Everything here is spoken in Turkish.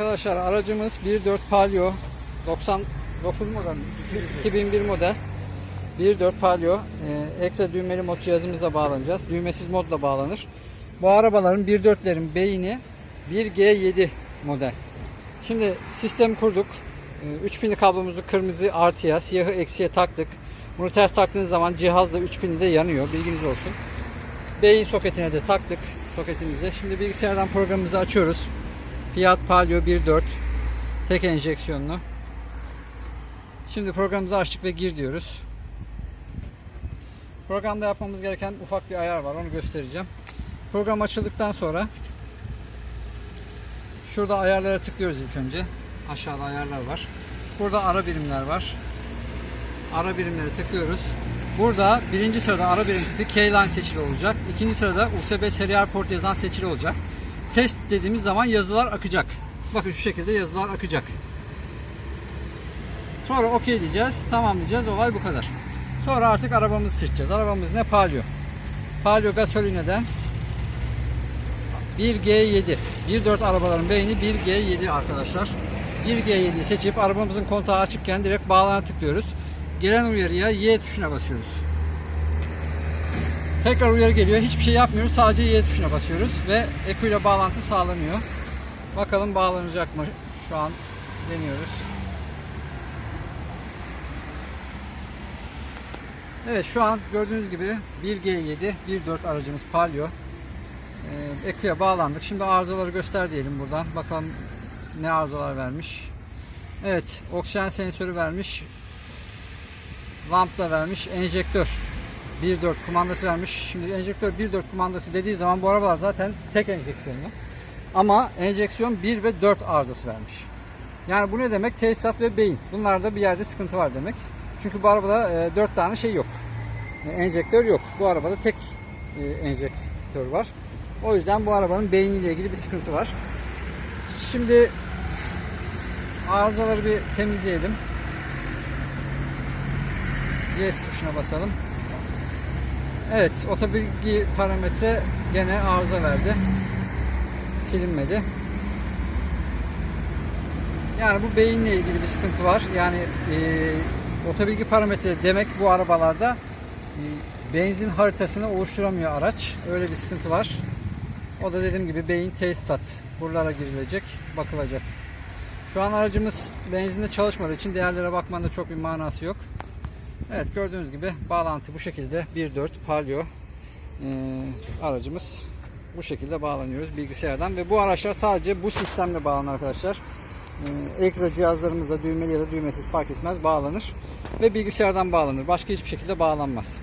Arkadaşlar aracımız 1.4 Palio 99 model 2001 model 1.4 Palio ee, ekstra düğmeli mod cihazımızla bağlanacağız. Düğmesiz modla bağlanır. Bu arabaların 1.4'lerin beyni 1G7 model. Şimdi sistem kurduk. Ee, 3000'li kablomuzu kırmızı artıya, siyahı eksiye taktık. Bunu ters taktığınız zaman cihazda 3000'de yanıyor. Bilginiz olsun. Beyin soketine de taktık soketimize. Şimdi bilgisayardan programımızı açıyoruz. Fiat Palio 1.4 tek enjeksiyonlu. Şimdi programımızı açtık ve gir diyoruz. Programda yapmamız gereken ufak bir ayar var. Onu göstereceğim. Program açıldıktan sonra şurada ayarlara tıklıyoruz ilk önce. Aşağıda ayarlar var. Burada ara birimler var. Ara birimleri tıklıyoruz. Burada birinci sırada ara birim tipi K-Line seçili olacak. İkinci sırada USB serial port yazan seçili olacak. Test dediğimiz zaman yazılar akacak. Bakın şu şekilde yazılar akacak. Sonra OK diyeceğiz. Tamam diyeceğiz. Olay bu kadar. Sonra artık arabamızı seçeceğiz. Arabamız ne? Palio. Palio gasolineden 1G7. 1.4 arabaların beyni 1G7 arkadaşlar. 1G7'yi seçip arabamızın kontağı açıkken direkt bağlana tıklıyoruz. Gelen uyarıya Y tuşuna basıyoruz. Tekrar uyarı geliyor. Hiçbir şey yapmıyoruz. Sadece Y tuşuna basıyoruz ve Eko ile bağlantı sağlanıyor. Bakalım bağlanacak mı? Şu an deniyoruz. Evet şu an gördüğünüz gibi 1G7, 1.4 aracımız Palio. Ee, Eko'ya bağlandık. Şimdi arızaları göster diyelim buradan. Bakalım ne arızalar vermiş. Evet, oksijen sensörü vermiş. Lamp da vermiş. Enjektör 1.4 kumandası vermiş. Şimdi enjektör 1.4 kumandası dediği zaman bu arabalar zaten tek enjeksiyonlu. Ama enjeksiyon 1 ve 4 arızası vermiş. Yani bu ne demek? Tesisat ve beyin. Bunlarda bir yerde sıkıntı var demek. Çünkü bu arabada e, 4 tane şey yok. E, enjektör yok. Bu arabada tek e, enjektör var. O yüzden bu arabanın beyniyle ilgili bir sıkıntı var. Şimdi arızaları bir temizleyelim. Yes tuşuna basalım. Evet, otobilgi parametre gene arıza verdi. Silinmedi. Yani bu beyinle ilgili bir sıkıntı var. Yani e, otobilgi parametre demek bu arabalarda e, benzin haritasını oluşturamıyor araç. Öyle bir sıkıntı var. O da dediğim gibi beyin tesisat. Buralara girilecek, bakılacak. Şu an aracımız benzinde çalışmadığı için değerlere bakmanın da çok bir manası yok. Evet gördüğünüz gibi bağlantı bu şekilde 1.4 Palio e, aracımız bu şekilde bağlanıyoruz bilgisayardan ve bu araçlar sadece bu sistemle bağlanır arkadaşlar. E, ekstra cihazlarımızla düğmeli ya da düğmesiz fark etmez bağlanır ve bilgisayardan bağlanır. Başka hiçbir şekilde bağlanmaz.